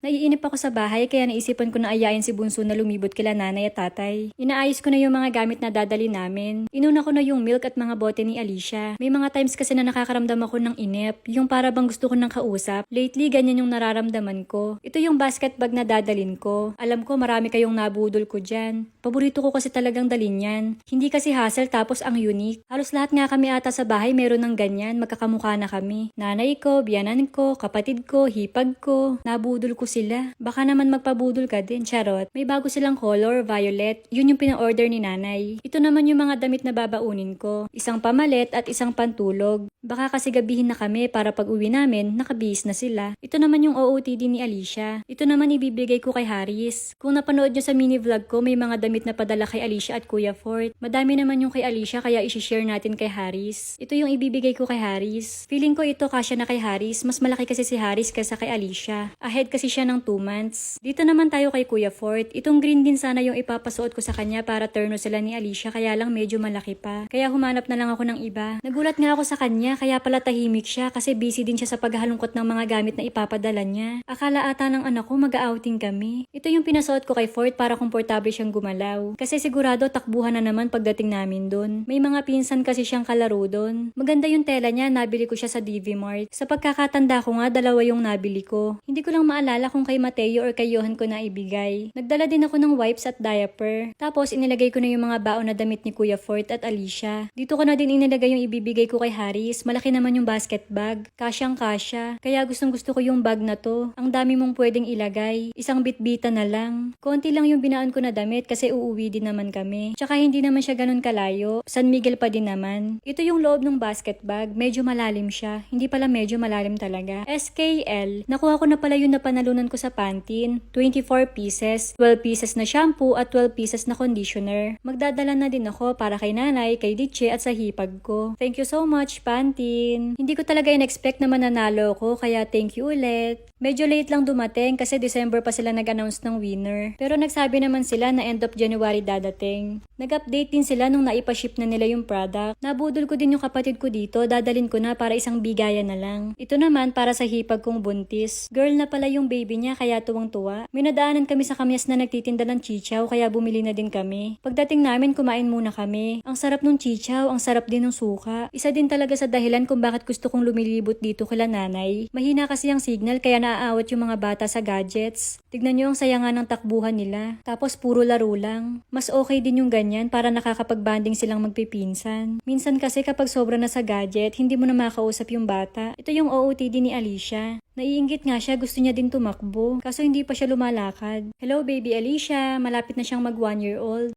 Naiinip ako sa bahay kaya naisipan ko na ayayin si Bunso na lumibot kila nanay at tatay. Inaayos ko na yung mga gamit na dadali namin. Inuna ko na yung milk at mga bote ni Alicia. May mga times kasi na nakakaramdam ako ng inip, yung para bang gusto ko ng kausap. Lately, ganyan yung nararamdaman ko. Ito yung basket bag na dadalin ko. Alam ko marami kayong nabudol ko dyan. Paborito ko kasi talagang dalin yan. Hindi kasi hassle tapos ang unique. Halos lahat nga kami ata sa bahay meron ng ganyan, magkakamukha na kami. Nanay ko, biyanan ko, kapatid ko, hipag ko, nabudol ko sila. Baka naman magpabudol ka din, charot. May bago silang color, violet. Yun yung pina-order ni nanay. Ito naman yung mga damit na babaunin ko. Isang pamalit at isang pantulog. Baka kasi gabihin na kami para pag uwi namin, nakabihis na sila. Ito naman yung OOTD ni Alicia. Ito naman ibibigay ko kay Haris. Kung napanood nyo sa mini vlog ko, may mga damit na padala kay Alicia at Kuya Fort. Madami naman yung kay Alicia kaya isi-share natin kay Haris. Ito yung ibibigay ko kay Haris. Feeling ko ito kasya na kay Haris. Mas malaki kasi si Haris kaysa kay Alicia. Ahead kasi siya ng 2 months. Dito naman tayo kay Kuya Fort. Itong green din sana yung ipapasuot ko sa kanya para turno sila ni Alicia kaya lang medyo malaki pa. Kaya humanap na lang ako ng iba. Nagulat nga ako sa kanya kaya pala tahimik siya kasi busy din siya sa paghalungkot ng mga gamit na ipapadala niya. Akala ata ng anak ko mag-outing kami. Ito yung pinasuot ko kay Fort para komportable siyang gumalaw. Kasi sigurado takbuhan na naman pagdating namin doon. May mga pinsan kasi siyang kalaro doon. Maganda yung tela niya, nabili ko siya sa DV Mart. Sa pagkakatanda ko nga, dalawa yung nabili ko. Hindi ko lang maalala kung kay Mateo or kay Johan ko na ibigay. Nagdala din ako ng wipes at diaper. Tapos inilagay ko na yung mga baon na damit ni Kuya Fort at Alicia. Dito ko na din inilagay yung ibibigay ko kay Haris. Malaki naman yung basket bag. Kasyang kasya. Kaya gustong gusto ko yung bag na to. Ang dami mong pwedeng ilagay. Isang bitbita na lang. Konti lang yung binaan ko na damit kasi uuwi din naman kami. Tsaka hindi naman siya ganun kalayo. San Miguel pa din naman. Ito yung loob ng basket bag. Medyo malalim siya. Hindi pala medyo malalim talaga. SKL. Nakuha ko na pala yung napanalunan ko sa Pantene. 24 pieces. 12 pieces na shampoo at 12 pieces na conditioner. Magdadala na din ako para kay nanay, kay Diche at sa hipag ko. Thank you so much, Pantene. Hindi ko talaga in-expect na mananalo ko kaya thank you ulit. Medyo late lang dumating kasi December pa sila nag-announce ng winner. Pero nagsabi naman sila na end of January dadating. Nag-update din sila nung naipaship na nila yung product. Nabudol ko din yung kapatid ko dito, dadalin ko na para isang bigayan na lang. Ito naman para sa hipag kong buntis. Girl na pala yung baby niya kaya tuwang-tuwa. May nadaanan kami sa kamyas na nagtitinda ng chichaw kaya bumili na din kami. Pagdating namin kumain muna kami. Ang sarap nung chichaw, ang sarap din ng suka. Isa din talaga sa dahilan kung bakit gusto kong lumilibot dito kila nanay. Mahina kasi ang signal kaya naaawat yung mga bata sa gadgets. Tignan nyo ang saya nga ng takbuhan nila. Tapos puro laro lang. Mas okay din yung ganyan para nakakapag-banding silang magpipinsan. Minsan kasi kapag sobra na sa gadget, hindi mo na makausap yung bata. Ito yung OOTD ni Alicia. Naiingit nga siya, gusto niya din tumakbo. Kaso hindi pa siya lumalakad. Hello baby Alicia, malapit na siyang mag one year old.